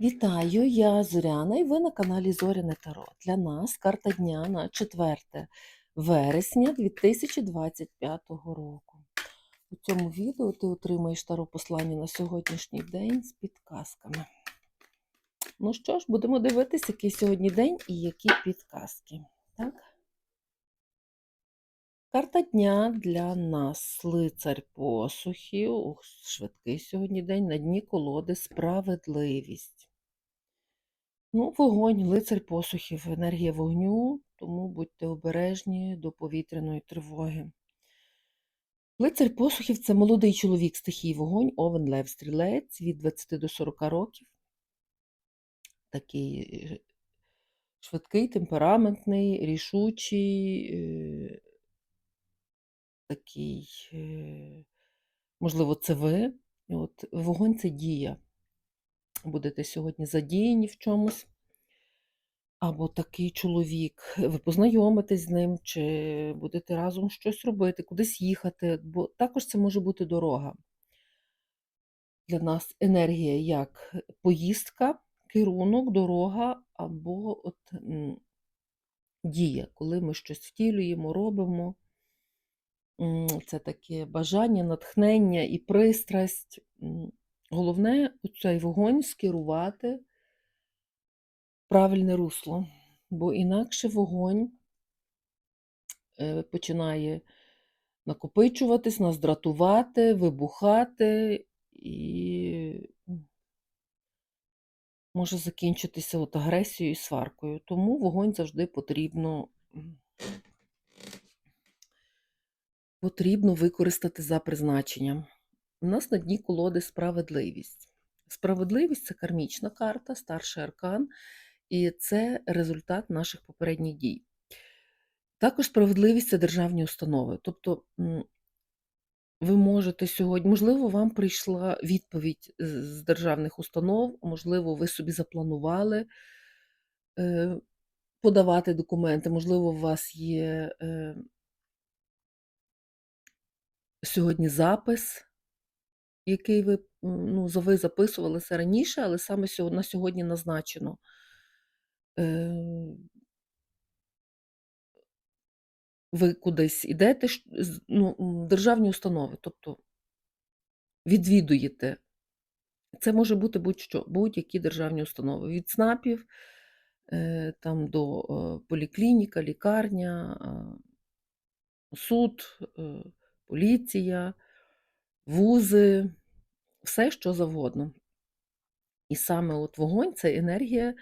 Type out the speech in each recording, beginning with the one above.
Вітаю, я Зоряна і ви на каналі Зоряне Таро. Для нас карта дня на 4 вересня 2025 року. У цьому відео ти отримаєш таро послання на сьогоднішній день з підказками. Ну що ж, будемо дивитися, який сьогодні день і які підказки. Так? Карта дня для нас лицар посухів. Ух, швидкий сьогодні день на дні колоди справедливість. Ну, вогонь, лицар посухів, енергія вогню, тому будьте обережні до повітряної тривоги. Лицар посухів це молодий чоловік стихії вогонь, овен лев стрілець від 20 до 40 років. Такий е, швидкий, темпераментний, рішучий, е, такий, е, можливо, це ви. От, Вогонь це дія. Будете сьогодні задіяні в чомусь. Або такий чоловік, ви познайомитесь з ним, чи будете разом щось робити, кудись їхати, бо також це може бути дорога. Для нас енергія як поїздка, керунок, дорога або от, дія, коли ми щось втілюємо, робимо. Це таке бажання, натхнення і пристрасть. Головне цей вогонь скерувати в правильне русло, бо інакше вогонь е, починає накопичуватись, нас дратувати, вибухати і може закінчитися от агресією і сваркою. Тому вогонь завжди потрібно, потрібно використати за призначенням. У нас на дні колоди справедливість. Справедливість це кармічна карта, старший аркан, і це результат наших попередніх дій. Також справедливість це державні установи. Тобто ви можете сьогодні, можливо, вам прийшла відповідь з державних установ, можливо, ви собі запланували е, подавати документи, можливо, у вас є е, сьогодні запис, який ви, ну, ви записувалися раніше, але саме на сьогодні назначено. Е, ви кудись ідете, ну, державні установи, тобто відвідуєте. Це може бути будь-що, будь-які державні установи. Від ЦНАПів е, там до е, поліклініка, лікарня, суд, поліція, вузи, все що завгодно. І саме от вогонь це енергія,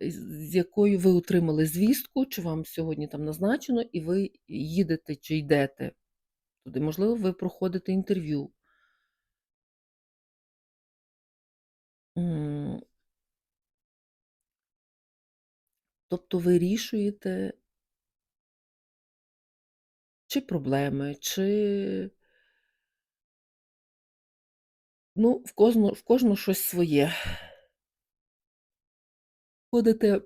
з якою ви отримали звістку, чи вам сьогодні там назначено, і ви їдете чи йдете туди. Можливо, ви проходите інтерв'ю. Тобто вирішуєте чи проблеми, чи ну, в кожного, в кожного щось своє. Ходите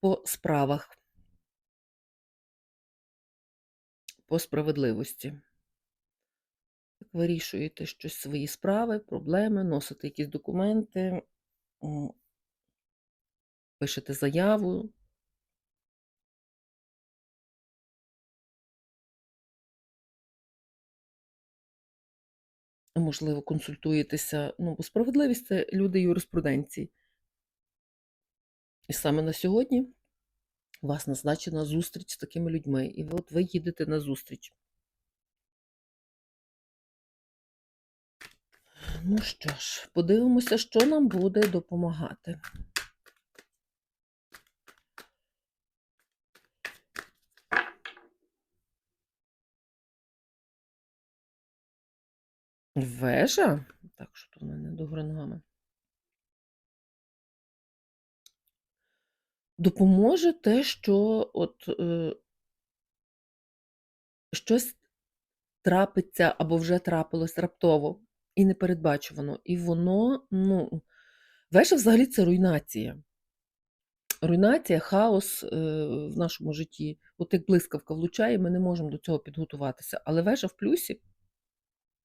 по справах, по справедливості. Вирішуєте щось свої справи, проблеми, носите якісь документи, пишете заяву. Можливо, консультуєтеся. Ну, бо справедливість це люди юриспруденції. І саме на сьогодні у вас назначена зустріч з такими людьми, і от ви їдете на зустріч. Ну що ж, подивимося, що нам буде допомагати. Вежа? Так, що тут в мене догори ногами. Допоможе те, що от е, щось трапиться або вже трапилось раптово і непередбачувано. І воно, ну, вежа взагалі це руйнація. Руйнація, хаос е, в нашому житті. От як блискавка влучає, ми не можемо до цього підготуватися. Але вежа в плюсі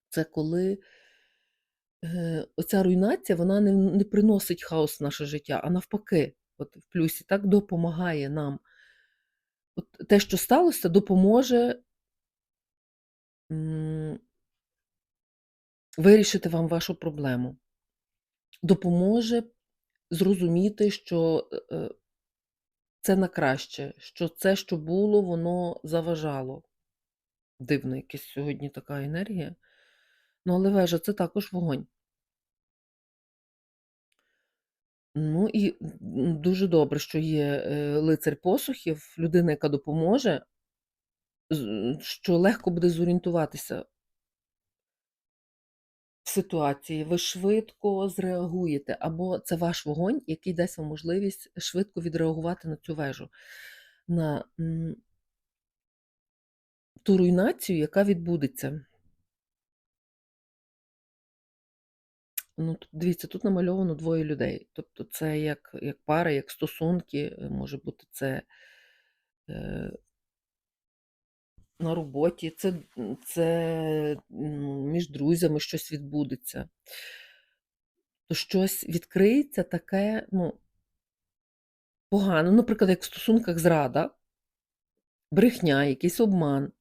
це коли Е, оця руйнація, вона не не приносить хаос в наше життя, а навпаки, от в плюсі, так, допомагає нам. От те, що сталося, допоможе вирішити вам вашу проблему. Допоможе зрозуміти, що, е, е це на краще, що це, що було, воно заважало. Дивна якась сьогодні така енергія. Ну, але вежа- це також вогонь. Ну і дуже добре, що є, е, лицар посухів, людина, яка допоможе, що легко буде зорієнтуватися в ситуації. Ви швидко зреагуєте, або це ваш вогонь, який дасть вам можливість швидко відреагувати на цю вежу, на ту руйнацію, яка відбудеться. Ну, дивіться, тут намальовано двоє людей. Тобто це як як пара, як стосунки, е, може бути це е, на роботі, це це між друзями щось відбудеться. То щось відкриється таке, ну погано. Наприклад, як в стосунках зрада, брехня, якийсь обман,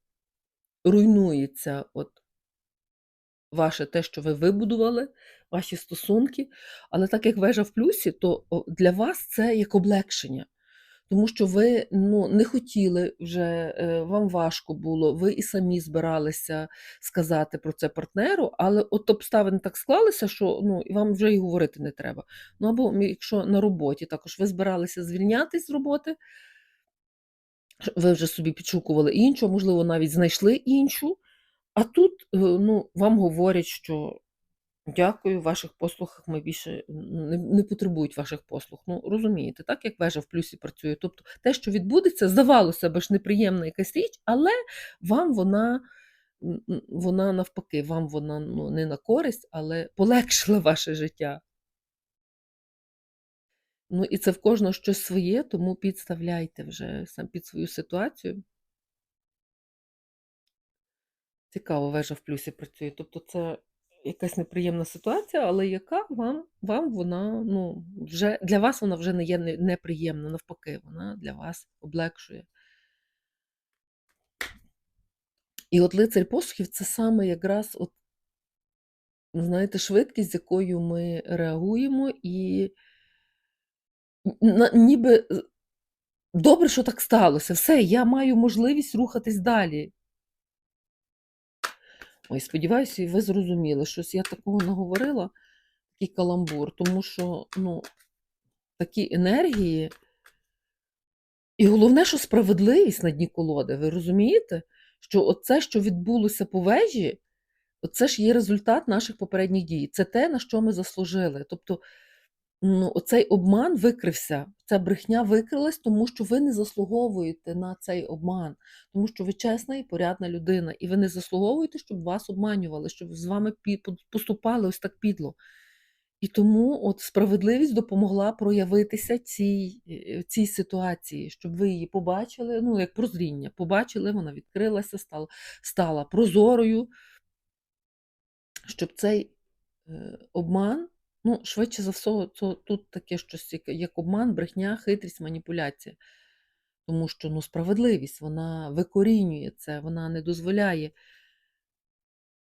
руйнується от ваше те, що ви вибудували, ваші стосунки. Але так як вежа в плюсі, то для вас це як облегшення. Тому що ви ну, не хотіли вже, е, вам важко було, ви і самі збиралися сказати про це партнеру, але от обставини так склалися, що ну, вам вже і говорити не треба. Ну або якщо на роботі також ви збиралися звільнятись з роботи, ви вже собі підшукували іншу, можливо, навіть знайшли іншу, а тут е, ну, вам говорять, що дякую, ваших послугах ми більше не не потребують ваших послуг. Ну, розумієте, так, як вежа в плюсі працює. Тобто те, що відбудеться, здавалося б ж неприємна якась річ, але вам вона вона навпаки, вам вона ну, не на користь, але полегшила ваше життя. Ну, і це в кожного щось своє, тому підставляйте вже сам під свою ситуацію. Цікаво, вежа в плюсі працює. Тобто це якась неприємна ситуація, але яка вам вам вона, ну, вже для вас вона вже не є неприємна, навпаки, вона для вас облегшує. І от лицарь посухів це саме якраз, от, знаєте, швидкість, з якою ми реагуємо, і ніби добре, що так сталося. Все, я маю можливість рухатись далі. Ой, сподіваюся, ви зрозуміли, щось я такого наговорила, такий каламбур, тому що, ну, такі енергії. І головне, що справедливість на дні колоди, ви розумієте? Що оце, що відбулося по вежі, оце ж є результат наших попередніх дій. Це те, на що ми заслужили. Тобто ну, оцей обман викрився, ця брехня викрилась, тому що ви не заслуговуєте на цей обман, тому що ви чесна і порядна людина, і ви не заслуговуєте, щоб вас обманювали, щоб з вами поступали ось так підло. І тому от справедливість допомогла проявитися цій е, цій ситуації, щоб ви її побачили, ну, як прозріння, побачили, вона відкрилася, стала стала прозорою, щоб цей е, обман Ну, швидше за все, то тут таке щось, як обман, брехня, хитрість, маніпуляція. Тому що ну, справедливість, вона викорінює це, вона не дозволяє,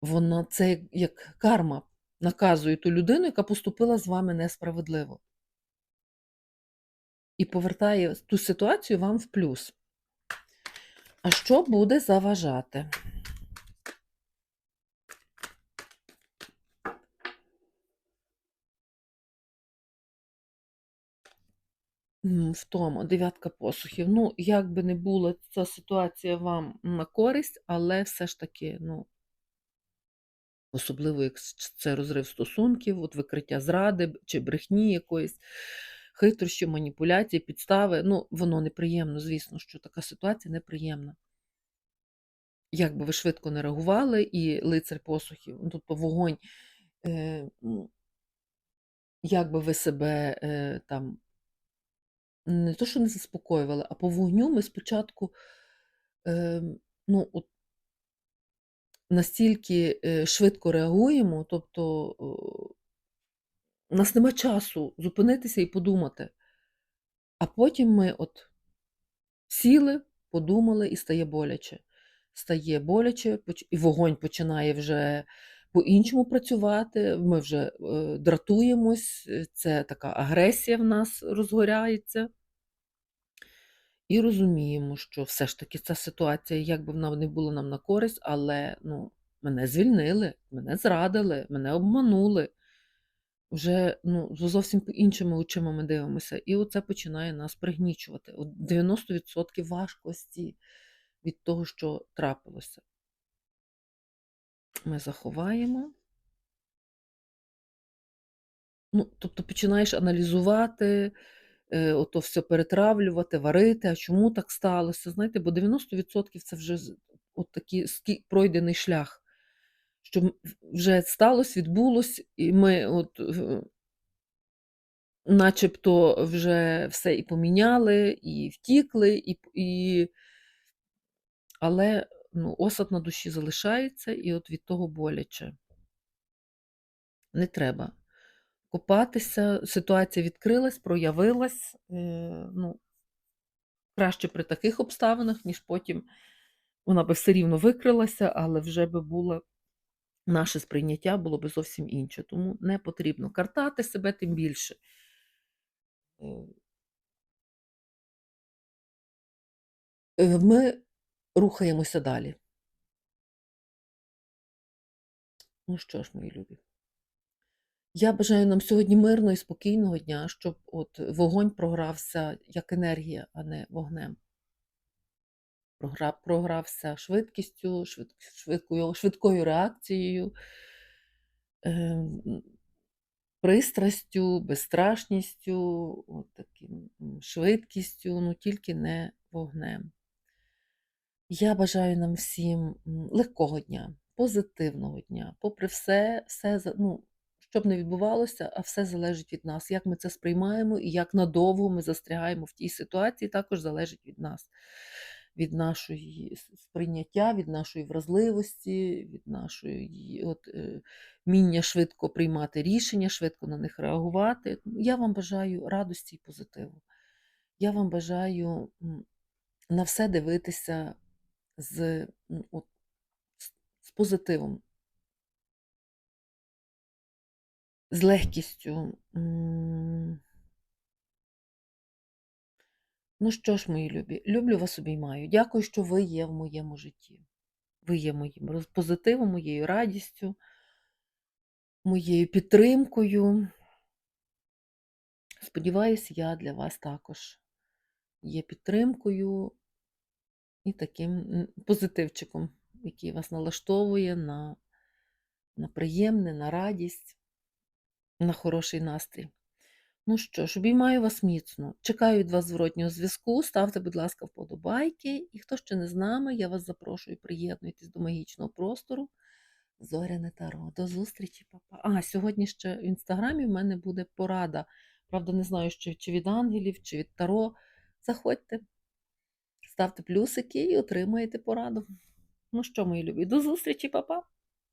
вона це як карма наказує ту людину, яка поступила з вами несправедливо. І повертає ту ситуацію вам в плюс. А що буде заважати? В тому, дев'ятка посухів. Ну, як би не була ця ситуація вам на користь, але все ж таки, ну, особливо, як це розрив стосунків, от викриття зради чи брехні якоїсь, хитрощі, маніпуляції, підстави. Ну, воно неприємно, звісно, що така ситуація неприємна. Як би ви швидко не реагували, і лицар посухів, ну, тобто вогонь, е, як би ви себе е, там не то, що не заспокоювали, а по вогню ми спочатку, ем, ну, от настільки, е, швидко реагуємо, тобто, о у нас нема часу зупинитися і подумати. А потім ми от сіли, подумали, і стає боляче. Стає боляче, і вогонь починає вже по-іншому працювати, ми вже, е, дратуємось, е, це така агресія в нас розгоряється. І розуміємо, що все ж таки ця ситуація, як би вона не була нам на користь, але, ну, мене звільнили, мене зрадили, мене обманули. Вже, ну, зовсім по-іншими очима ми дивимося, і оце починає нас пригнічувати. От 90% важкості від того, що трапилося. Ми заховаємо. Ну, тобто починаєш аналізувати, е, ото все перетравлювати, варити, а чому так сталося? Знаєте, бо 90% це вже от такий пройдений шлях, що вже сталось, відбулось, і ми от в начебто вже все і поміняли, і втікли, і і але, ну, осад на душі залишається, і от від того боляче. Не треба копатися. Ситуація відкрилась, проявилась, е, ну краще при таких обставинах, ніж потім вона би все рівно викрилася, але вже би було наше сприйняття було би зовсім інше. Тому не потрібно картати себе тим більше. Е Е, ми рухаємося далі. Ну що ж, мої любі. Я бажаю нам сьогодні мирного і спокійного дня, щоб от вогонь програвся як енергія, а не вогнем. Програвся швидкістю, швид швидкою швидкою реакцією, ем, пристрастю, безстрашністю, от таким, швидкістю, ну тільки не вогнем. Я бажаю нам всім, легкого дня, позитивного дня. Попри все, все ну, що б не відбувалося, а все залежить від нас. Як ми це сприймаємо і як надовго ми застрягаємо в тій ситуації, також залежить від нас, від нашої сприйняття, від нашої вразливості, від нашої от, е, вміння швидко приймати рішення, швидко на них реагувати. Я вам бажаю радості і позитиву. Я вам бажаю, на все дивитися з, от з позитивом. З легкістю. Ну що ж, мої любі, люблю вас, обіймаю. Дякую, що ви є в моєму житті. Ви є моїм позитивом, моєю радістю моєю підтримкою. Сподіваюсь, я для вас також є підтримкою і таким, позитивчиком, який вас налаштовує на на приємне, на радість, на хороший настрій. Ну що ж, обіймаю вас міцно. Чекаю від вас зворотнього зв'язку. Ставте, будь ласка, вподобайки. І хто ще не з нами, я вас запрошую, приєднуйтесь до магічного простору Зоряне Таро. До зустрічі, па-па. А, сьогодні ще в інстаграмі в мене буде порада. Правда, не знаю, чи від ангелів, чи від Таро. Заходьте, ставте плюсики і отримаєте пораду. Ну що, мої любі, до зустрічі, па-па!